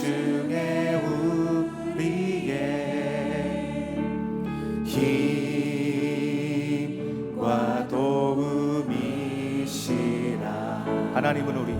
중에 우리의 힘과 도움이시라. 하나님은 우리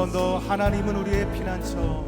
번 더 하나님은 우리의 피난처.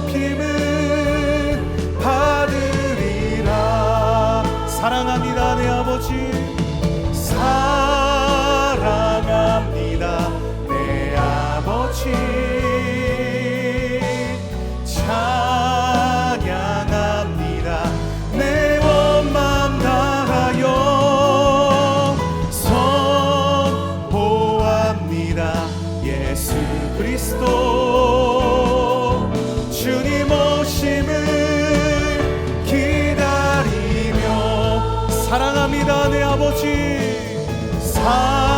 높임을 받으리라 사랑합니다. 사랑의 아버지 사랑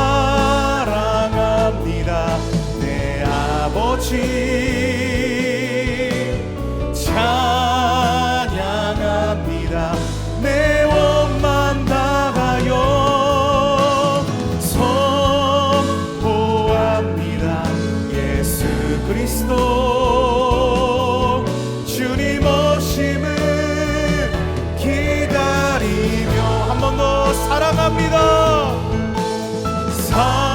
Oh.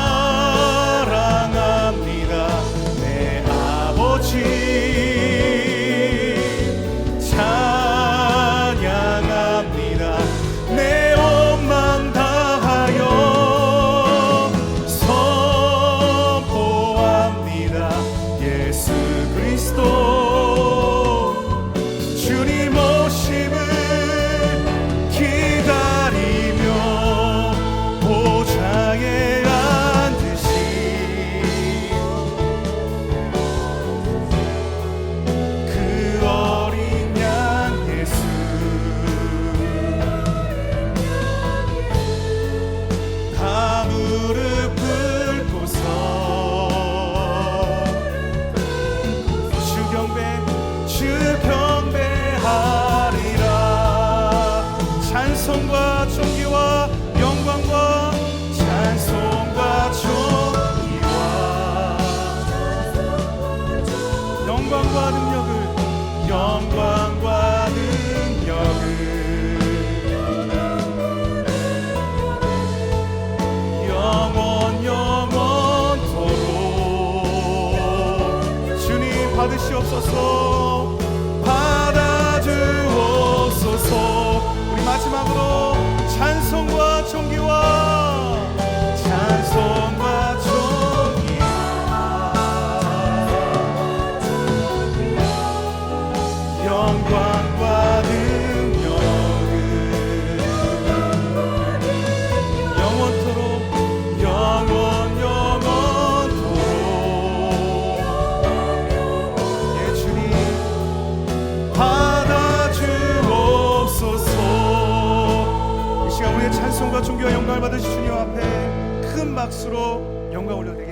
박수로 영광 올려드리겠습니다.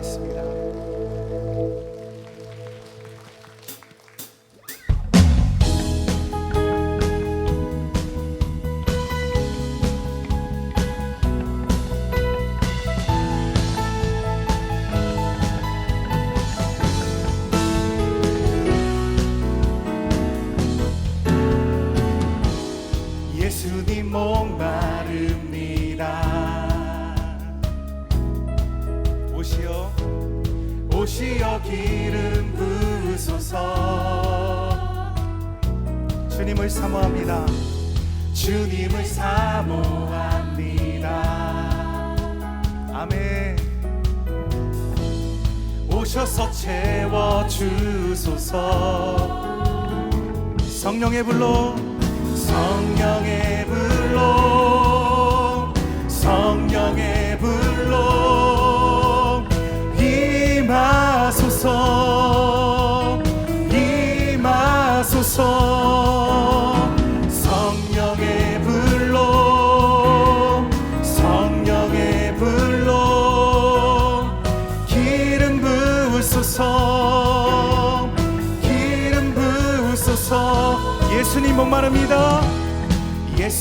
주소서. 성령의 불로 성령의 불로 성령의 불로 임하소서 임하소서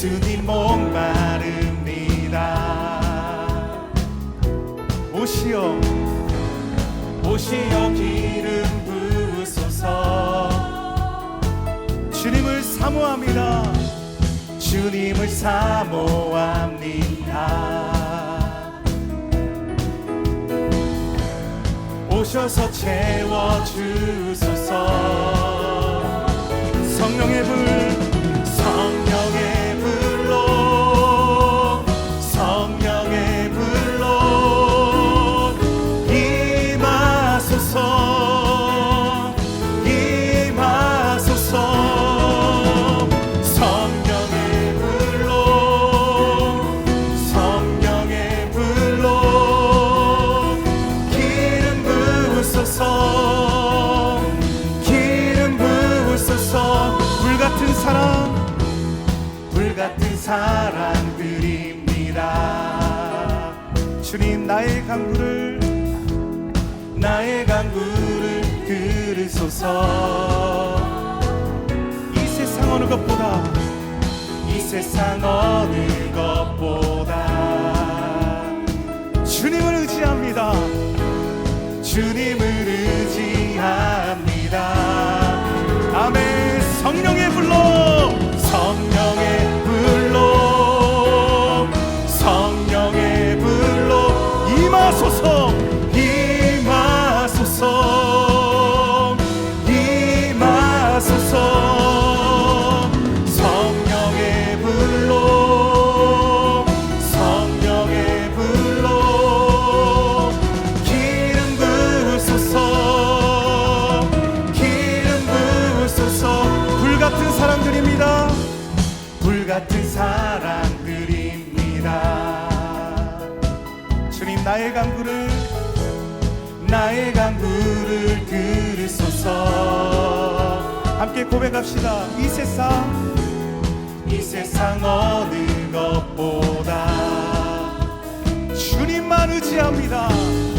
예수님 목마릅니다. 오시어 오시어 기름 부으소서. 주님을 사모합니다. 주님을 사모합니다. 오셔서 채워주소서. 성령의 불 사랑 드립니다. 주님 나의 강구를 나의 강구를 들으소서. 이 세상 어느 것보다 이 세상 어느 것보다 주님을 의지합니다. 주님을 의지합니다. 아멘. 성령의 불로 의지합니다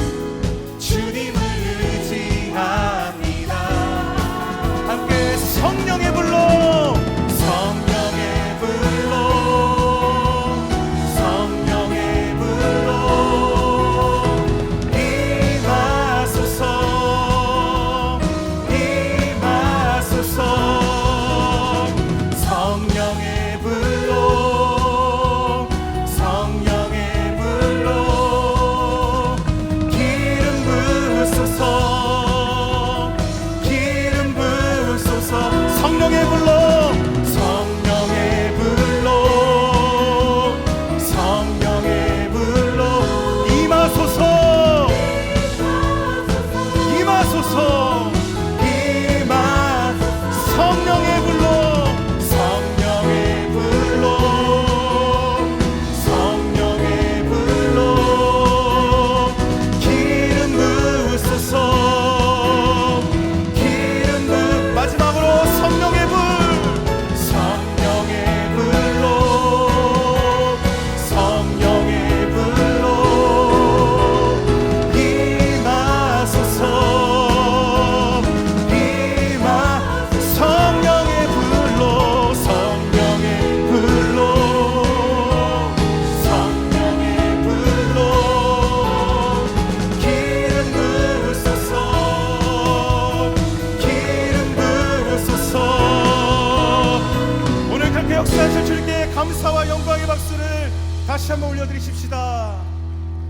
영광의 박수를 다시 한번 올려드리십시다.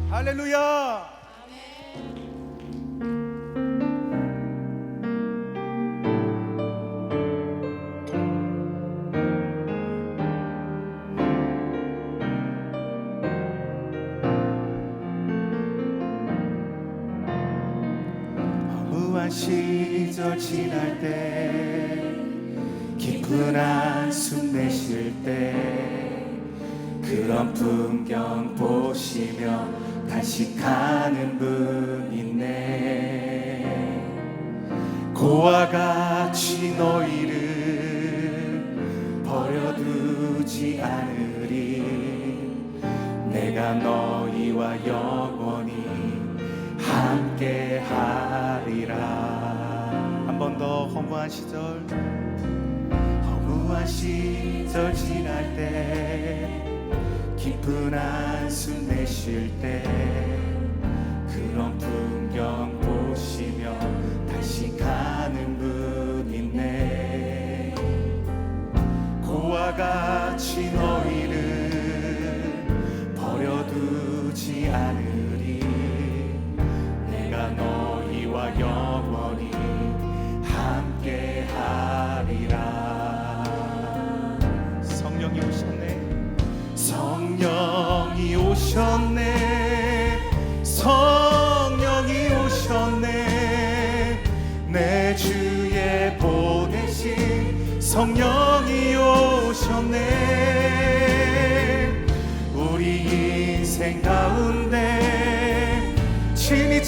할렐루야. 허무한 시절 지날 때 깊은 한숨 내쉴 때 그런 풍경 보시며 단식하는 분 있네. 고와 같이 너희를 버려두지 않으리. 내가 너희와 영원히 함께 하리라. 한 번 더 허무한 시절 허무한 시절 지날 때 깊은 한숨 내쉴 때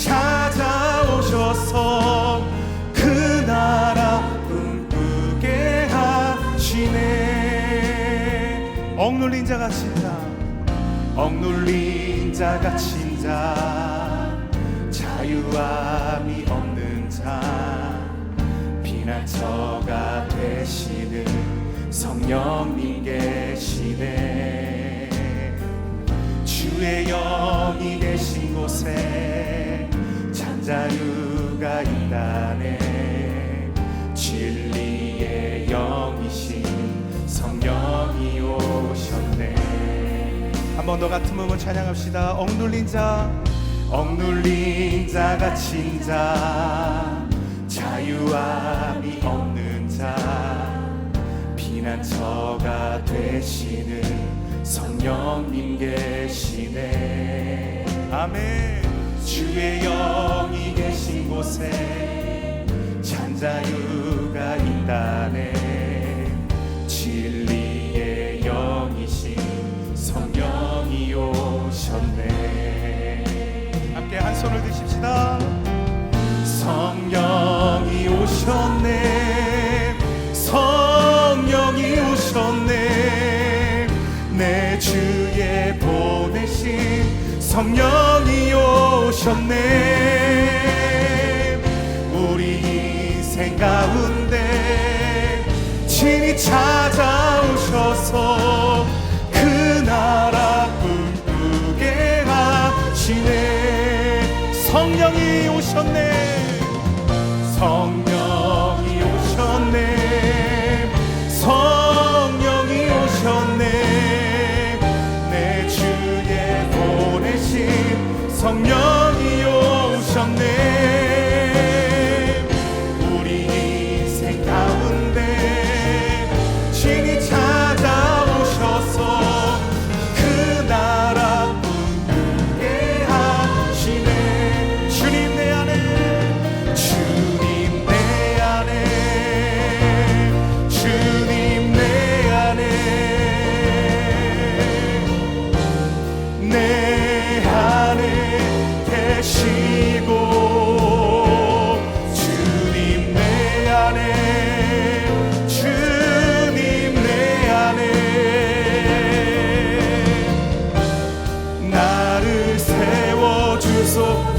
찾아오셔서 그 나라 꿈꾸게 하시네. 억눌린 자 갇힌 자 억눌린 자 갇힌 자 자유함이 없는 자. 피난처가 되시는 성령님 계시네. 주의 영이 계신 곳에 잔 자유가 있다네. 진리의 영이신 성령이 오셨네. 한 번 더 같은 부분 찬양합시다. 억눌린 자 억눌린 자 갇힌 자 자유함이 없는 자 피난처가 되시는 성령님 계시네. 아멘 주의 영이 계신 곳에 찬자유가 있다네. 진리의 영이신 성령이 오셨네. 함께 한 손을 드십시다. 성령이 오셨네. 성령이 오셨네. 내 주에 보내신 성령이 오셨네. 우리 인생 가운데 친히 찾아오셔서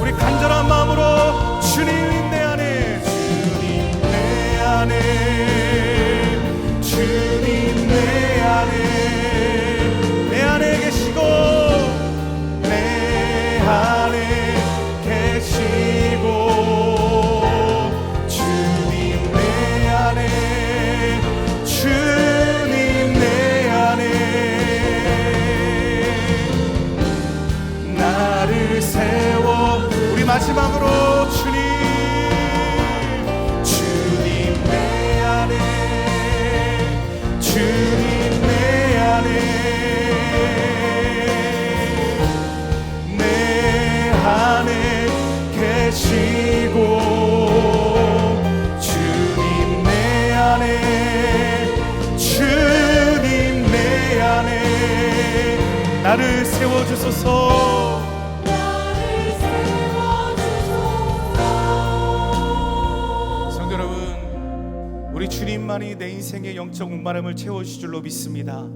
우리 간절한 마음 나를 세워주소서. 우리 주님만이 내 인생의 영적 목마름을 채워주실 줄로 믿습니다.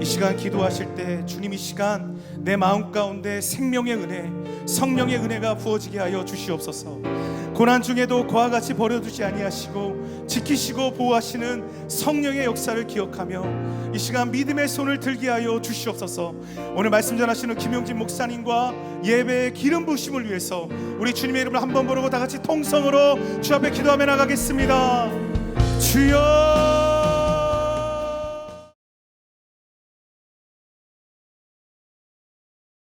이 시간 기도하실 때 주님 이 시간 내 마음 가운데 생명의 은혜 성령의 은혜가 부어지게 하여 주시옵소서. 고난 중에도 그와 같이 버려두지 아니하시고 지키시고 보호하시는 성령의 역사를 기억하며 이 시간 믿음의 손을 들게 하여 주시옵소서. 오늘 말씀 전하시는 김용진 목사님과 예배의 기름 부심을 위해서 우리 주님의 이름을 한번 부르고 다 같이 통성으로 주 앞에 기도하며 나가겠습니다. 주여